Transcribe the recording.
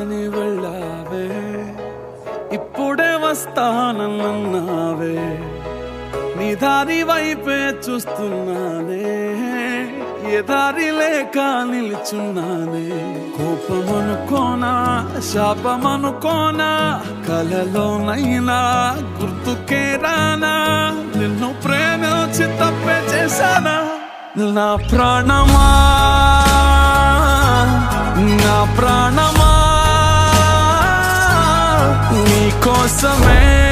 అని వెళ్ళావే. ఇప్పుడే వస్తానన్నావే నీ దారి వైపే చూస్తున్నానే. ఏ దారి లేక నిల్చున్నానే. కోపమనుకోనా శాపమనుకోనా కలలోనైనా గుర్తుకే రానా? నిన్ను ప్రేమించి తప్పే చేశానా? నా ప్రాణమా? నా ప్రాణ నీ కోసమే